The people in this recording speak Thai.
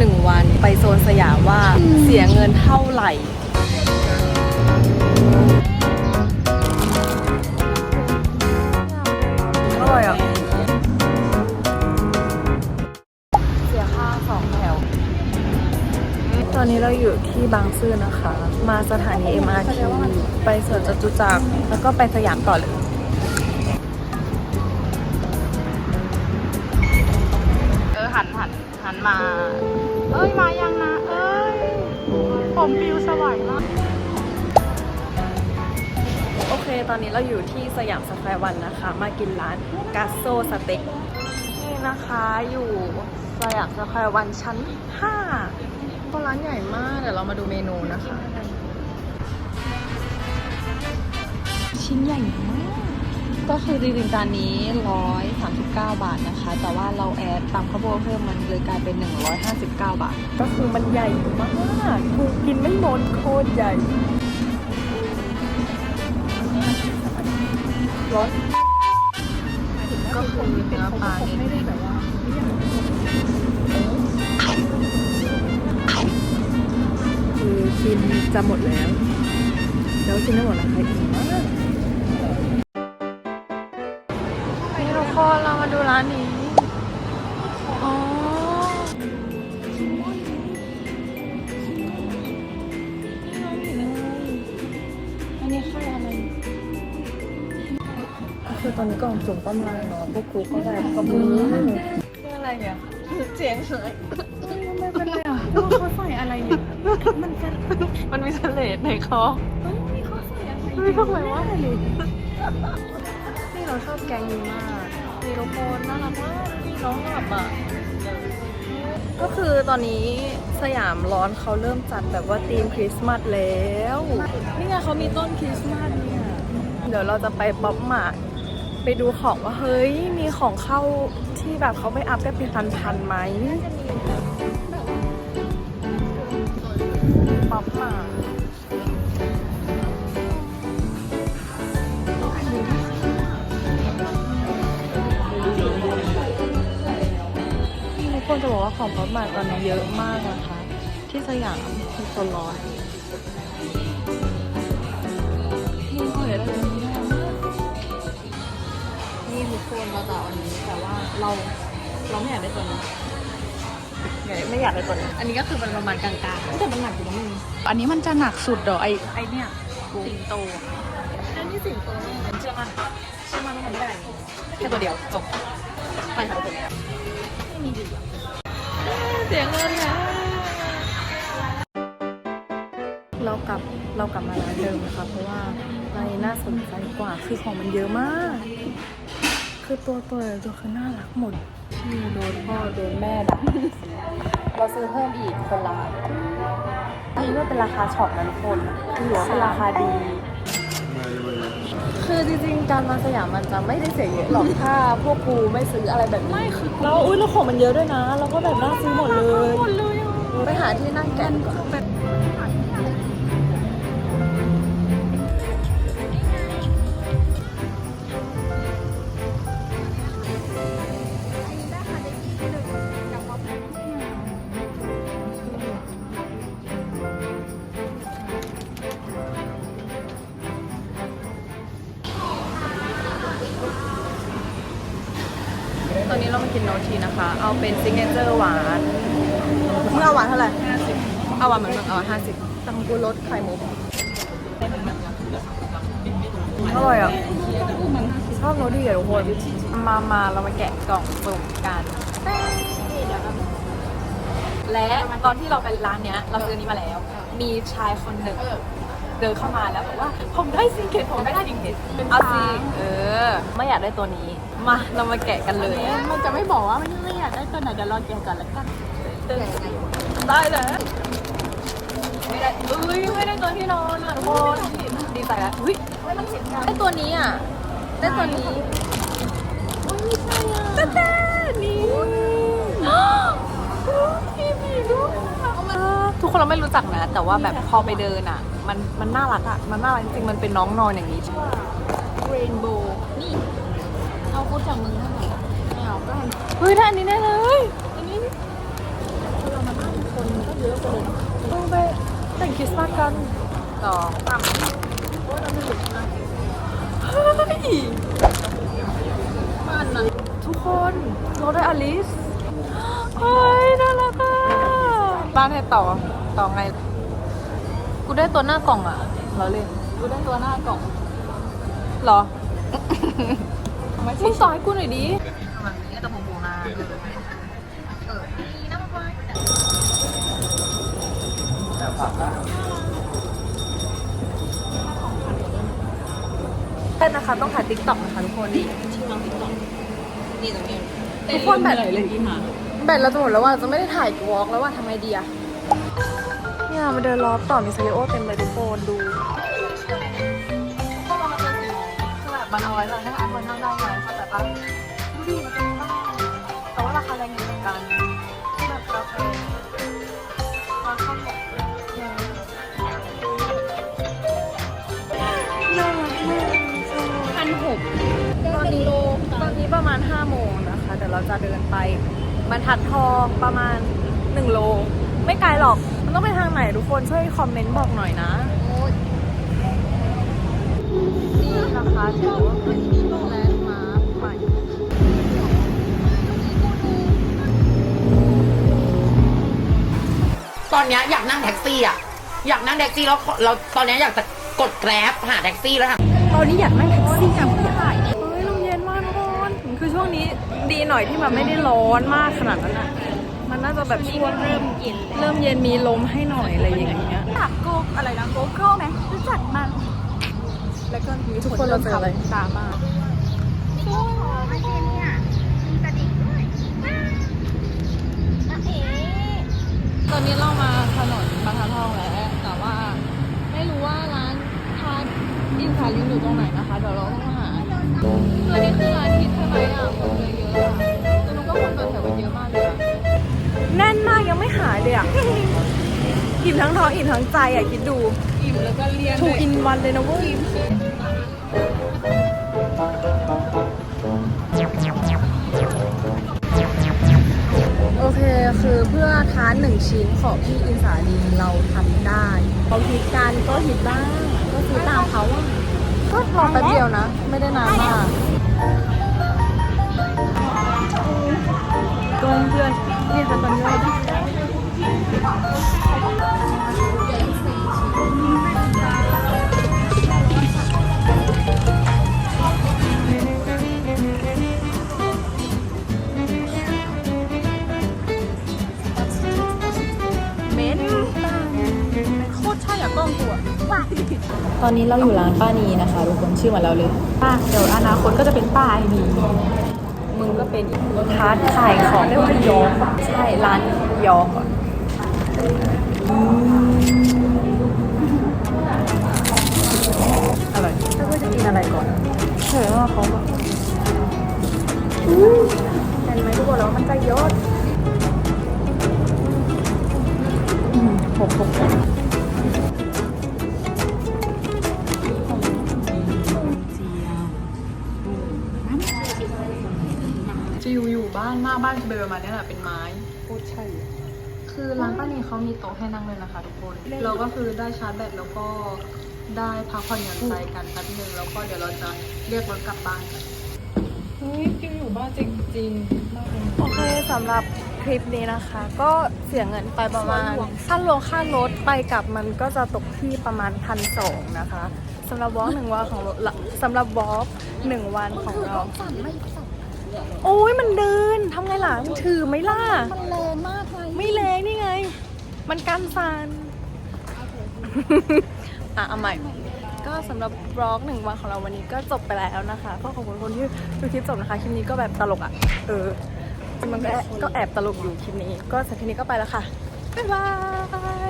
หนึ่งวัน ไปโซนสยามว่าเสียเงินเท่าไหร่ อร่อยอะ เสียค่าสองแถว ตอนนี้เราอยู่ที่บางซื่อนะคะ มาสถานี MRT ไปสวนจตุจักรแล้วก็ไปสยามต่อเลย เออหันหัน หันมา เอ้ยมายังนะ เอ้ย ผมปิวสวายมากโอเค ตอนนี้เราอยู่ที่สยามสแควร์วันนะคะ มากินร้านกาโซสเต็กนี่นะคะอยู่สยามสแควร์วันชั้น5ก็ร้านใหญ่มาก เดี๋ยวเรามาดูเมนูนะคะ ชิ้นใหญ่มาก ก็คือจริงๆจานนี้ 139 บาทนะคะ แต่ว่าเราแอดตามข้าวโพดเพิ่มมันเลยกลายเป็น 159 บาท ก็คือมันใหญ่มากกูกินไม่หมดโคตรใหญ่ร้อนก็คือเนื้อปลาเนี่ยไม่ได้แบบว่าคือกินจะหมดแล้ว แล้วกินไม่หมดแล้วใครอิ่มมาก คือตอนนี้กล่องสุ่มกำลังเนาะพวกครูก็ได้กระมือคืออะไรอะเสียงเฉยไม่เป็นไรอะเขาใส่อะไรเนี่ย มันจะมันมีเสลดในคอมีเขาใส่อะไรไม่เข้าใจว่านี่เราชอบแกงนี้มากมีทุกคนน่ารักมากมีน้องหลับอะก็คือตอนนี้สยามร้อนเขาเริ่มจัดแบบว่าธีมคริสต์มาสแล้ว นี่ไงเขามีต้นคริสต์มาสเนี่ย เดี๋ยวเราจะไปป๊อปมาร์ท ไปดูของว่าเฮ้ยมีของเข้าที่แบบเขาไม่อัพได้เป็นพันๆไหมป๊อปมาคนจะบอกว่าของป๊อปมาตอนนี้เยอะมากนะคะ ที่สยามมีโซนร้อน นี่ทุกคนเราจะเอาอันนี้แต่ว่าเราเราไม่อยากได้ตัวนี้ไม่อยากได้ตัวนี้อันนี้ก็คือมันประมาณกลางๆแต่มันหนักอยู่นะมึงอันนี้มันจะหนักสุดเดี๋ยวไอไอเนี่ยสิงโตอะอันนี้สิงโตนี่เชื่อมันเชื่อมันว่ามันไม่ได้แค่ตัวเดียวจบไปค่ะทุกคนไม่มีดีอะเสียเงินแล้วเรากลับเรากลับมาร้านเดิมนะคะเพราะว่าร้านนี้น่าสนใจกว่าคือของมันเยอะมาก คือตัวตัวตัวคือน่ารักหมดพี่โดนพ่อโดนแม่ด่าเราซื้อเพิ่มอีกคนละอันนี้ก็เป็นราคาช็อปนะทุกคนคือถือว่าเป็นราคาดี คือจริงๆ การมาสยามมันจะไม่ได้เสียเยอะหรอกถ้าพวกกูไม่ซื้ออะไรแบบนี้ไม่คือแล้วอุ้ยแล้วของมันเยอะด้วยนะเราก็แบบน่าซื้อหมดเลย หมดเลยอะไปหาที่นั่งแกะก่อน นนี้เรามากินโนทีนะคะ เอาเป็นซิกเนเจอร์หวานเมื่อเอาหวานเท่าไหร่เอาหวานเหมือนมึงเอาห้าสิบตังกูรสไข่มุกอร่อยอะชอบโนทีอะทุกคน มามาเรามาแกะกล่องสุ่มกันและตอนที่เราไปร้านเนี้ย เราซื้อนี้มาแล้ว มีชายคนหนึ่งเดินเข้ามาแล้วบอกว่าผมได้ซิงเกิลผมไม่ได้ดิงเกิลเอาสิเออ ไม่อยากได้ตัวนี้ มาเรามาแกะกันเลยมันจะไม่บอกว่ามันไม่อยากได้ตัวไหนเดี๋ยวรอแกะก่อนแล้วกันได้เลยไม่ได้เอ้ยไม่ได้ตัวที่นอนอะทุกคนดีใจแล้วอุ้ยได้ตัวนี้อะได้ตัวนี้เต้เต้นี่พี่มีด้วยทุกคนเราไม่รู้จักนะ แต่ว่าแบบพอไปเดินอะ มันมันน่ารักอะ มันน่ารักจริงๆมันเป็นน้องนอนอย่างนี้เรนโบว์นี่ เอาพูดจากมึงเท่าไหร่ไม่เอาก็เฮ้ยได้อันนี้แน่เลย อันนี้เรามาบ้านริสต์มาสกันสองสามเฮ้ยบ้านนั้นทุกคนเราได้อลิสเฮ้ยน่ารักอะบ้านให้ต่อต่อไง กูได้ตัวหน้ากล่องอะเราเล่นกูได้ตัวหน้ากล่องเหรอ มึงต่อให้กูหน่อยดิมันนี่จะพงๆนะเออนี่นะมาเต้นนะคะต้องถ่ายติ๊กต็อกนะคะทุกคนนี่ที่วางติ๊กต็อกนี่ตรงนี้ทุกคนแบบเลยเลยอีหมาแบตเราจะหมดแล้วว่าจะไม่ได้ถ่ายวอล์กแล้วว่าทำไงดีอะเนี่ยมาเดินรอบต่อมีซาริโอเต็มเลยทุกคนดูก็มาเจอสีคือแบบมันเอาไว้เลยให้อันมันนั่งได้ ไงเข้าใจปะดูดิมันเป็นบ้านแต่ว่าราคาแรงอยู่เหมือนกันคือแบบราคาราคาแบบน่ารักมากพันหกตอนนี้ตอนนี้ประมาณ5โมงนะคะเดี๋ยวเราจะเดินไปบรรทัดทองประมาณ 1 โล ไม่ไกลหรอก มันต้องไปทางไหนทุกคนช่วยคอมเมนต์บอกหน่อยนะนี่นะคะถือว่าเป็นแล ตอนเนี้ยอยากนั่งแท็กซี่อะ อยากนั่งแท็กซี่แล้วเราตอนเนี้ยอยากจะกดแกร็บหาแท็กซี่แล้วค่ะ ตอนนี้อยากนั่งแท็กซี่กับพี่ถ่ายเฮ้ยลมเย็นมากทุกคนคือช่วงนี้ดีหน่อยที่มันไม่ได้ร้อนมากขนาดนั้นอะมันน่าจะแบบช่วงเริ่มเย็นเริ่มเย็นมีลมให้หน่อยอะไรอย่างเงี้ยจักโกอะไรนะโกโก้ไหมรู้จักมัน แล้วก็ทุกคนเราเจออะไรตามมา โอ้โหไม่ใช่เนี่ยมีกระดิ่งด้วยว้าวน้าเอ๋ ตอนนี้เรามาถนนบางทันทองแล้วแต่ว่าไม่รู้ว่าร้านทานอินสาลิงอยู่ตรงไหนนะคะ เดี๋ยวเราต้องหาอันนี้คือร้านฮิตใช่ไหมอะคนเยอะๆอะแต่มันก็คนต่อแถวกันเยอะมากเลยอะแน่นมากยังไม่หายเลยอะอิ่มทั้งท้องอิ่มทั้งใจอะคิดดู อิ่มแล้วก็เลียนทูอินวันเลยนะเว้ย คคือเพื่อทานหนึ่งชิ้นของพี่อินสาลีเราทำได้เขาฮิตกันก็ฮิตบ้างก็ซื้อตามเขาอะก็รอแป๊บเดียวนะ ไม่ได้นานมากเพื่อนเพื่อนๆนี่ค่ะตอนนี้ ตอนนี้เราอยู่ร้านป้านีนะคะ ทุกคนชื่อมาแล้วเลย ป้าเดี๋ยวอนาคตก็จะเป็นป้าไอนีมึงก็เป็นอีกทาร์ตขายของเรียกว่ายอใช่ร้านยอก่อนอร่อยถ้าว่าจะกินอะไรก่อนเห็นว่าเขาแบบเห็นไหมทุกคนแล้วมันจะยอดหกหก จะอยู่อยู่บ้านหน้าบ้านเดินมาเนี่ยแหละเป็นไม้โคตรใช่ คือร้านป้านีเขามีโต๊ะให้นั่งเลยนะคะ ทุกคน เราก็คือได้ชาร์จแบตแล้วก็ได้พักผ่อนหย่อนใจกันแป๊บนึงแล้วก็เดี๋ยวเราจะเรียกรถกลับบ้านกันเฮ้ยกินอยู่บ้านจริงๆบ้านโอเคสำหรับคลิปนี้นะคะ ก็เสียเงินไปประมาณค่ารวมค่ารถไปกลับมันก็จะตกที่ประมาณพันสองนะคะสำหรับวอล์กหนึ่งวันของเราสำหรับวอล์กหนึ่งวันของเราสั่นไม่สั่น โอ้ยมันเดินทำไงล่ะมันถือไหมล่ะ มันแรงมากเลยไม่แรงนี่ไง มันกันสั่นอะเอาใหม่ ก็สำหรับบล็อกหนึ่งวันของเราวันนี้ก็จบไปแล้วนะคะก็ขอบคุณคนที่ดูคลิปจบนะคะคลิปนี้ก็แบบตลกอะ เออจริงมันก็แอบก็แอบตลกอยู่คลิปนี้ ก็สำหรับคลิปนี้ก็ไปแล้วค่ะ บ๊ายบาย